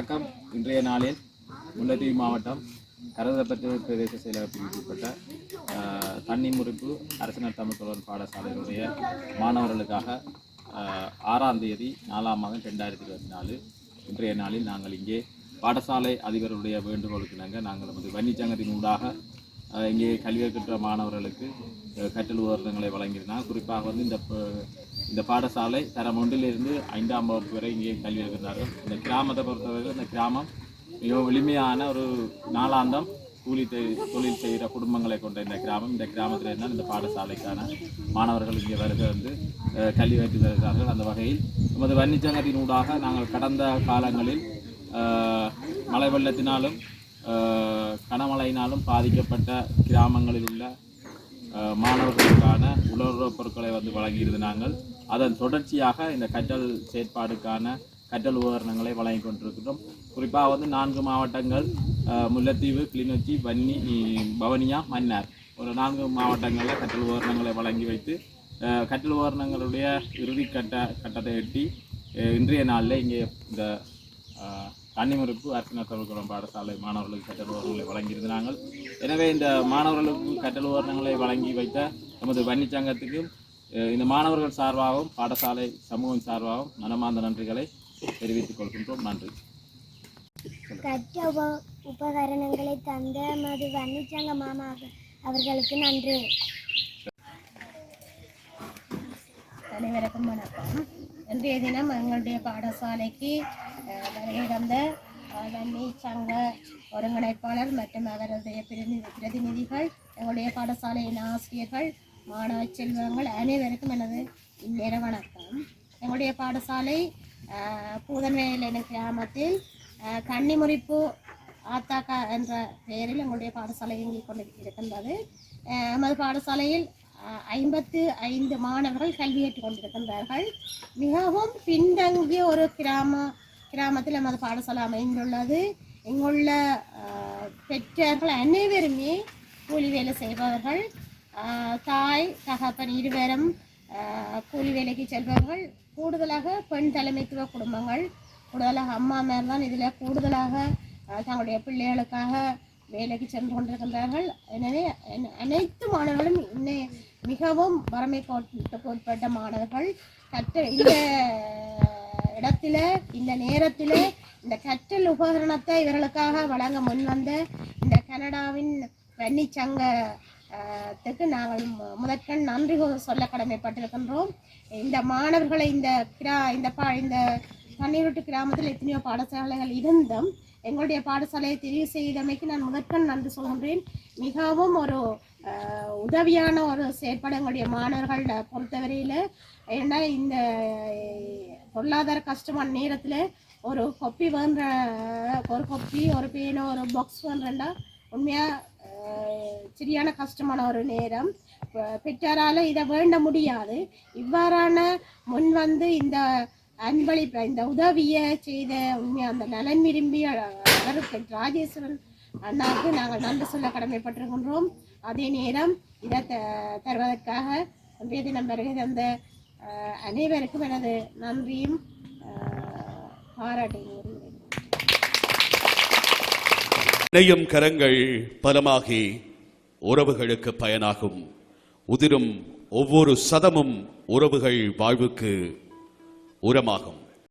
வணக்கம். இன்றைய நாளில் முல்லைத்தீவு மாவட்டம் கரதப்பட்டு பிரதேச செயலகத்திற்கு உட்பட்ட தண்ணி முறிப்பு அரசினர் தமிழ் தொடர் பாடசாலையினுடைய மாணவர்களுக்காக ஆறாம் தேதி நாலாம் மாதம் ரெண்டாயிரத்தி இருபத்தி நாலு இன்றைய நாளில் நாங்கள் இங்கே பாடசாலை அதிபருடைய வேண்டுகோளுக்கு நாங்கள் நாங்கள் நமது வன்னிச்சங்கத்தின் ஊடாக இங்கே கல்வி கற்ற மாணவர்களுக்கு கற்றல் உபகரணங்களை வழங்கியிருந்தால் குறிப்பாக வந்து இந்த இந்த பாடசாலை தரம் ஒன்றிலிருந்து ஐந்தாம் வகுப்பு வரை இங்கே கல்வி இருக்கிறார்கள் இந்த கிராமத்தை பொறுத்தவரை இந்த கிராமம் மிகவும் எளிமையான ஒரு நாளாந்தம் கூலி தொழில் செய்கிற குடும்பங்களை கொண்ட இந்த கிராமம். இந்த கிராமத்தில் இருந்தால் இந்த பாடசாலைக்கான மாணவர்கள் இங்கே வருகை வந்து கல்வி வைத்து வருகிறார்கள் அந்த வகையில் நமது வன்னிச்சங்கத்தின் ஊடாக நாங்கள் கடந்த காலங்களில் மழை வெள்ளத்தினாலும் கனமழையினாலும் பாதிக்கப்பட்ட கிராமங்களில் உள்ள மாணவர்களுக்கான உலர்வுப் பொருட்களை வந்து வழங்கியிருந்த நாங்கள். அதன் தொடர்ச்சியாக இந்த கற்றல் செயற்பாடுக்கான கற்றல் உபகரணங்களை வழங்கி கொண்டிருக்கிறோம். குறிப்பாக வந்து நான்கு மாவட்டங்கள் முல்லைத்தீவு கிளிநொச்சி வன்னி பவனியா மன்னார். ஒரு நான்கு மாவட்டங்களில் கற்றல் உபகரணங்களை வழங்கி வைத்து கற்றல் உபகரணங்களுடைய இறுதி கட்ட கட்டத்தை எட்டி இன்றைய நாளில் இங்கே இந்த கன்னிமுறுப்பு அர்ச்சனா தமிழ்குளம் பாடசாலை மாணவர்களுக்கு கற்றல் உபகரணங்களை வழங்கியிருந்தாங்க எனவே இந்த மாணவர்களுக்கு கற்றல் உபகரணங்களை வழங்கி வைத்த நமது வன்னிச்சங்கத்துக்கும் அஹ், இந்த மாணவர்கள் சார்பாகவும் பாடசாலை சமூகம் சார்பாகவும் மனமார்ந்த நன்றிகளை தெரிவித்துக் கொள்கின்றோம். நன்றி. கற்ற உப உபகரணங்களை தந்த மது வன்னிச்சங்க மாமா அவ- அவர்களுக்கு நன்றி. அனைவருக்கும் வணக்கம். இன்றைய தினம் எங்களுடைய பாடசாலைக்கு அஹ், வருகை தந்த அஹ், வன்னி சங்க ஒருங்கிணைப்பாளர் மற்றும் அவருடைய பிரதிநிதிகள் எங்களுடைய பாடசாலையின் ஆசிரியர்கள் மாணவ செல்வங்கள் அனைவருக்கும் எனது இந்நேர வணக்கம். எங்களுடைய பாடசாலை அஹ், பூதன்வேல் என்ற கிராமத்தில் கன்னிமுறிப்பு ஆத்தாக்கா என்ற பெயரில் எங்களுடைய பாடசாலை இயங்கிக் கொண்டு இருக்கின்றது எமது பாடசாலையில் ஐம்பத்து ஐந்து மாணவர்கள் கல்வியேற்றுக் கொண்டிருக்கின்றார்கள் மிகவும் பின்தங்கிய ஒரு கிராம கிராமத்தில் நமது பாடசாலை அமைந்துள்ளது. இங்குள்ள பெற்றோர்கள் அனைவருமே கூலி வேலை செய்பவர்கள். தாய் தகப்பன் இருவரும் கூலி வேலைக்கு செல்பவர்கள். கூடுதலாக பெண் தலைமைத்துவ குடும்பங்கள். கூடுதலாக அம்மாமார் தான் இதில் கூடுதலாக தங்களுடைய பிள்ளைகளுக்காக வேலைக்கு சென்று கொண்டிருக்கின்றார்கள். எனவே அனைத்து மாணவர்களும் இன்னை மிகவும் வறுமை கோட்பட்ட மாணவர்கள். கற்ற இந்த இடத்துல இந்த நேரத்தில் இந்த கற்றல் உபகரணத்தை இவர்களுக்காக வழங்க முன்வந்த இந்த கனடாவின் வன்னி சங்கத்துக்கு நாங்கள் முதற்கண் நன்றி சொல்ல கடமைப்பட்டிருக்கின்றோம். இந்த மாணவர்களை இந்த கிரா இந்த பா இந்த பன்னிருட்டு கிராமத்தில் எத்தனையோ பாடசாலைகள் இருந்தும் எங்களுடைய பாடசாலையை தெரிவு செய்தமைக்கு நான் முதற்கண் நன்றி சொல்கின்றேன். மிகவும் ஒரு உதவியான ஒரு செயற்பாடு எங்களுடைய மாணவர்கள் பொறுத்தவரையில். ஏன்னா இந்த பொருளாதார கஷ்டமான நேரத்தில் ஒரு கொப்பி வேண்ட ஒரு கொப்பி ஒரு பேனோ ஒரு பாக்ஸ் வேண்டா உண்மையாக சரியான கஷ்டமான ஒரு நேரம். பெ- இதை வேண்ட முடியாது. இவ்வாறான முன் வந்து இந்த அன்பளிப்ப இந்த உதவியை செய்த உண்மை அந்த நலன் விரும்பி அவருக்கு ராஜேஸ்வரன் அண்ணாவுக்கு நாங்கள் நன்றி சொல்ல கடமைப்பட்டிருக்கின்றோம். அதே நேரம் இதை த தருவதற்காக வேதி தினம் வருகை தந்த அனைவருக்கும் எனது நன்றியும் பாராட்டையும் இணையும் கரங்கள் பலமாகி உறவுகளுக்கு பயனாகும். உதிரும் ஒவ்வொரு சதமும் உறவுகள் வாழ்வுக்கு உரமாகும்.